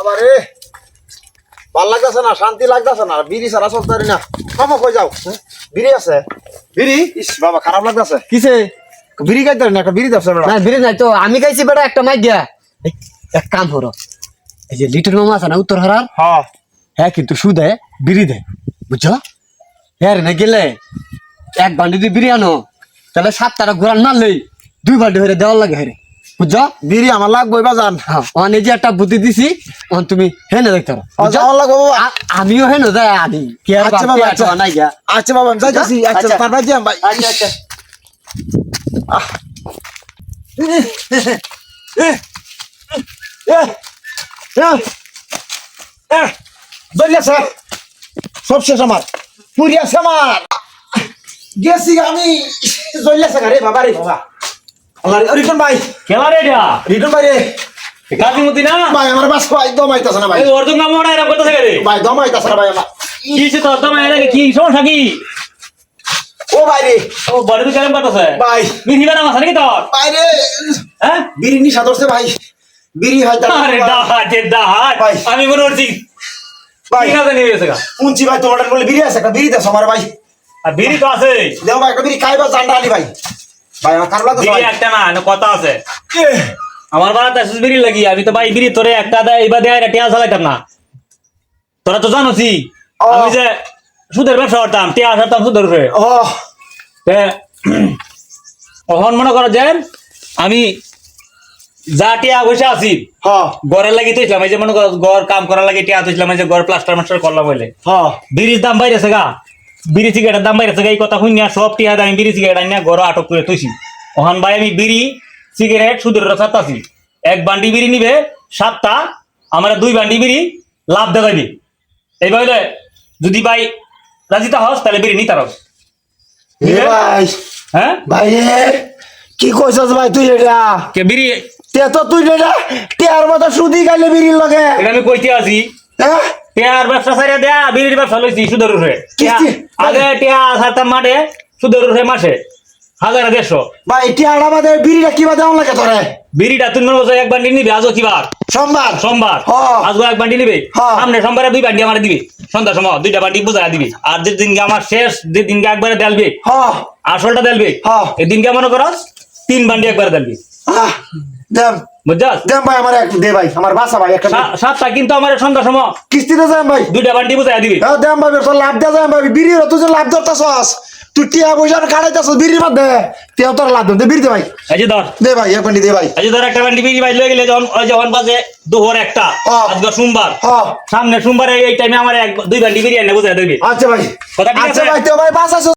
বাবা রে। ভালো লাগতেছে না শান্তি লাগতেছে না বিড়ি ছাড়া চলতে না। মামা কই যাও? হ্যাঁ? বিড়ি আছে। বিড়ি? ইস বাবা খারাপ লাগতেছে। কিসে? বিড়ি খাইতে না একটা বিড়ি দেবছে না বিড়ি নাই তো। আমি খাইছি বেটা একটা মাই গিয়া এই, এক কাম হলো এই যে লিটন মামা আছে না উত্তর হারার? হ্যাঁ। হ্যাঁ কিন্তু সুদে বিড়ি দেয় বুঝছ? হ্যাঁ রে না গেলে এক বান্ডি যদি বিড়ি আনো। তাহলে সাতটা ঘোরান মারলেই দুই বান্ডি হয়ে দেওয়ার লাগে হেরে বুঝছ? বিড়ি আমার লাগবে বাজান অনে যে একটা বুদ্ধি দিছি। অন তুমি হেনে দেখতে আমার লাগবে আমিও হেনে যাই আনি কে আচ্ছা বাবা, আচ্ছা। নাই গিয়া। আচ্ছা বাবা আমি যাইতেছি আচ্ছা আচ্ছা। তারপর যাই ভাই। আচ্ছা আচ্ছা। দলিয়াছে সব শেষ আমার। পুরি আছে আমার। গেছি আমি। দলিয়াছে রে বাবা রে বাবা। আল্লাহ রে রিটন ভাই। খেলা রে এটা। রিটন ভাই রে। কাজিমতি না? ভাই আমার বাস ভাই দমাইতাছে না ভাই। এই অর্ধ নাম ওরা এরকম করতেছে রে ভাই দমাইতাছে না ভাই আমার। কি হইছে তোর? দম এনে কি সমস্যা কি? ও ভাই রে। ও বড় তো কেমন করতেছে? ভাই। বিধি বানা মাথা নাকি তোর? ভাই রে। হ্যাঁ? বিড়ি ভাই। বিড়ি হয় আরে যে। আমি মনে করছি ভাই। ঠিক আছে নিয়ে গেছে গা। শুনছি ভাই তোমার বলে বিড়ি আছে একটা বিড়ি দেশ আমার ভাই। আর বিড়ি তো আছে। দেও ভাই একটা বিড়ি খাইবা জান্ডা আলি ভাই। ভাই আমার খারাপ লাগছে বিড়ি একটা না না কথা আছে। আমার বাড়াতে আসিস বিড়ি লাগি আমি তো ভাই বিড়ি তোরে একটা দেয় এবার দেয় টিয়া চালাইতাম না। তোরা তো জানোসি আমি যে সুদের ব্যবসা করতাম টিয়া সারতাম সুদের উপরে। এখন মনে করো যে আমি যা টিয়া বসে আছি গড়ের লাগি তো এই যে মনে করো গড় কাম করার লাগি টিয়া তো এই যে গড় প্লাস্টার মাস্টার করলাম বলে বিড়ির দাম বাইরেছে গা। বিড়ি সিগারেটের দাম বাইরেছে গা এই কথা শুনিয়া সব টিয়া আমি বিড়ি সিগারেট আনিয়া গড় আটক করে তুইছি ওখান ভাই আমি বিড়ি সিগারেট সুদের রসাতাছি এক বান্ডি বিড়ি নিবে সাতটা আমার দুই বান্ডি বিড়ি লাভ দেখাইবি এই বলে যদি ভাই রাজিতা হস তাহলে বিড়ি নিতার হস এ হ্যাঁ? ভাই কি কইছস ভাই তুই এটা? কে বিড়ি? তে তো তুই এটা টিয়ার মতো সুদি গাইলে বিড়ির লগে। এটা আমি কইতে আছি হ্যাঁ? টিয়ার ব্যবসা সাইরা দেয়া বিড়ির ব্যবসা লইছি সুদের কিস্তি? আগে টিয়া সারতাম মাঠে সুদের উপরে মাসে। হাজার দেড়শো। ভাই টিয়ার আমাদের বিড়িটা কিবা দেওয়া লাগে তোরে? বিড়িটা তুমি করছ এক বান্ডি নিবি আজও কিবার? সোমবার? সোমবার। আজও এক বান্ডি নিবে। সামনে সোমবারে দুই বান্ডি আমার দিবি। সন্ধ্যার সময় দুইটা বান্ডি বুঝাই দিবি। আর যে দিনকে আমার শেষ যে দিনকে একবারে দেলবি আসলটা দেলবি। এই দিনকে মনে করস তিন বান্ডি একবারে দেলবি। আহ, দেম বুঝছাস দেম ভাই আমার এক দে ভাই আমার বাসা ভাই একটা সা- সাতটা কিন্তু আমার সন্ধ্যার সময়। কিস্তিতে যাম ভাই। দুইটা বান্ডি বুঝাই দিবি। হ্যাঁ দেম ভাই তোর লাভ দেওয়া যাম ভাই। বিড়ির তুই যে লাভ ধরতাছস। তুই টিয়া পয়সা কাটাইতাছস বিড়ির মধ্যে। তেও তোর লাভ দে বিড়ি দে ভাই। এই যে ধর। দে ভাই এক মিনিট দে ভাই। এই যে ধর একটা বান্ডি বিড়ি বাইর লয়ে গেলে যখন ওই যখন বাজে দুপুর একটা। আজকে সোমবার। সামনে সোমবারে এই টাইমে আমার এক দুই বান্ডি বিরিয়ানি বুঝাই দিবি। আচ্ছা ভাই। আচ্ছা ভাই তো ভাই বাসা